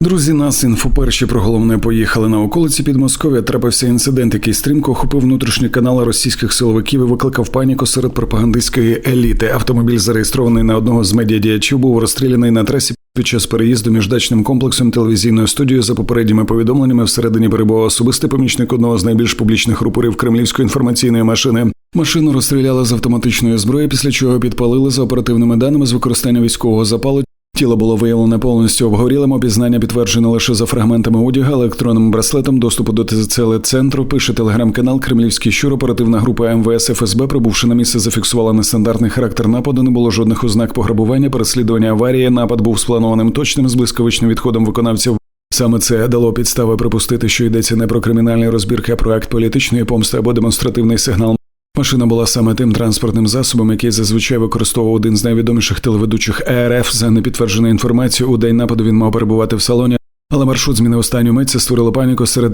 Друзі, нас інфоперші про головне поїхали на околиці Підмосков'я. Трапився інцидент, який стрімко охопив внутрішні канали російських силовиків і викликав паніку серед пропагандистської еліти. Автомобіль, зареєстрований на одного з медіадіячів, був розстріляний на трасі під час переїзду між дачним комплексом телевізійною студією. За попередніми повідомленнями всередині перебував особистий помічник одного з найбільш публічних рупорів кремлівської інформаційної машини. Машину розстріляли з автоматичної зброї, після чого підпалили за оперативними даними з використання військового запалу. Тіло було виявлене повністю обгорілим. Опізнання підтверджено лише за фрагментами одяга, електронним браслетом. Доступу до ТЗЦ-центру пише телеграм-канал Кремлівський щур. Оперативна група МВС ФСБ, прибувши на місце, зафіксувала нестандартний характер нападу. Не було жодних ознак пограбування, переслідування аварії. Напад був спланованим точним з блискавичним відходом виконавців. Саме це дало підстави припустити, що йдеться не про кримінальні розбірки, а про акт політичної помсти або демонстративний сигнал. Машина була саме тим транспортним засобом, який зазвичай використовував один з найвідоміших телеведучих ЕРФ. За непідтвердженою інформацією, у день нападу він мав перебувати в салоні. Але маршрут зміни останню мить. Це створило паніку серед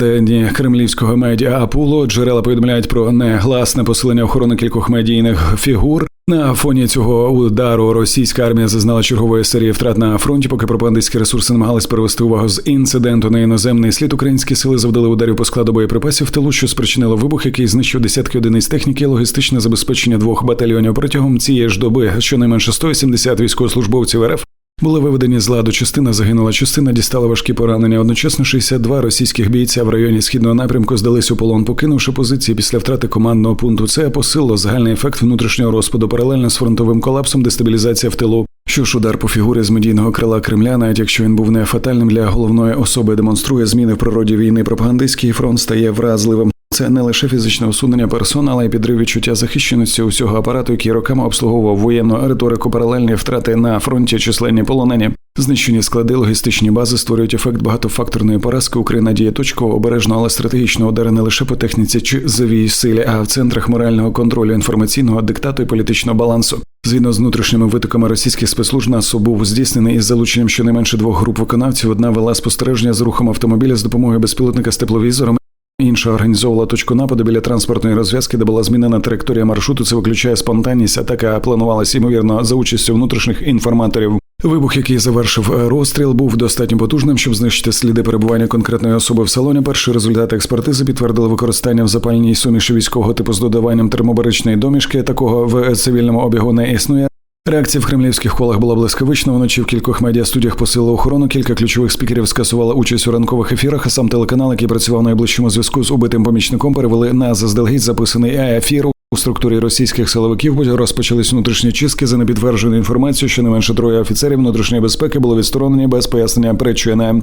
кремлівського медіа Апуло. Джерела повідомляють про негласне посилення охорони кількох медійних фігур. На фоні цього удару російська армія зазнала чергової серії втрат на фронті, поки пропагандистські ресурси намагались перевести увагу з інциденту на іноземний слід. Українські сили завдали ударів по складу боєприпасів в тилу, що спричинило вибух, який знищив десятки одиниць техніки, логістичне забезпечення двох батальйонів протягом цієї ж доби. Щонайменше 170 військовослужбовців РФ були виведені з ладу. Частина загинула, частина дістала важкі поранення. Одночасно 62 російських бійця в районі східного напрямку здались у полон, покинувши позиції після втрати командного пункту. Це посилило загальний ефект внутрішнього розпаду, паралельно з фронтовим колапсом, дестабілізація в тилу. Що ж удар по фігурі з медійного крила Кремля, навіть якщо він був не фатальним для головної особи, демонструє зміни в природі війни. Пропагандистський фронт стає вразливим. Це не лише фізичне усунення персон, але й підрив відчуття захищеності усього апарату, який роками обслуговував воєнну риторику, паралельні втрати на фронті, численні полонені, знищені склади, логістичні бази створюють ефект багатофакторної поразки. Україна діє точково, обережно, але стратегічно удари не лише по техніці чи завій силі, а в центрах морального контролю інформаційного диктату і політичного балансу. Згідно з внутрішніми витоками російських спецслужб НАСУ був здійснений із залученням щонайменше двох груп виконавців. Одна вела спостереження з рухом автомобіля з допомогою безпілотника з тепловізором. Інша організовувала точку нападу біля транспортної розв'язки, де була змінена траєкторія маршруту. Це виключає спонтанність. Атака планувалася ймовірно за участю внутрішніх інформаторів. Вибух, який завершив розстріл, був достатньо потужним, щоб знищити сліди перебування конкретної особи в салоні. Перші результати експертизи підтвердили використання в запальній суміші військового типу з додаванням термобаричної домішки. Такого в цивільному обігу не існує. Реакція в кремлівських колах була блискавична. Вночі в кількох медіастудіях посилили охорону. Кілька ключових спікерів скасували участь у ранкових ефірах. А сам телеканал, який працював на найближчому зв'язку з убитим помічником, перевели на заздалегідь записаний ефір. У структурі російських силовиків розпочались внутрішні чистки за непідтвердженою інформацією, що не менше троє офіцерів внутрішньої безпеки були відсторонені без пояснення причини.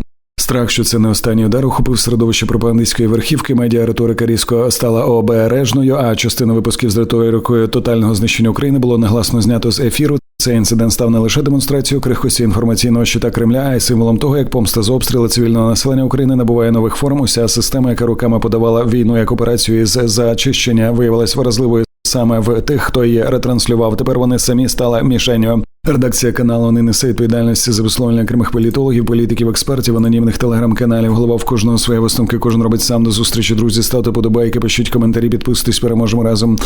Страх, що це не останній удар, охопив середовище пропагандистської верхівки. Медіа риторика різко стала обережною, а частина випусків з риторикою тотального знищення України було негласно знято з ефіру. Цей інцидент став не лише демонстрацією крихкості інформаційного щита Кремля, а й символом того, як помста за обстріли цивільного населення України набуває нових форм. Уся система, яка руками подавала війну як операцію із зачищення, виявилась вразливою саме в тих, хто її ретранслював. Тепер вони самі стали мішенью. Редакція каналу не несе відповідальності за висловлення окремих політологів, політиків, експертів, анонімних телеграм-каналів. Голова в кожного своє висновки. Кожен робить сам до зустрічі. Друзі, ставте подобайки, пишіть коментарі, підписуйтесь, переможемо разом.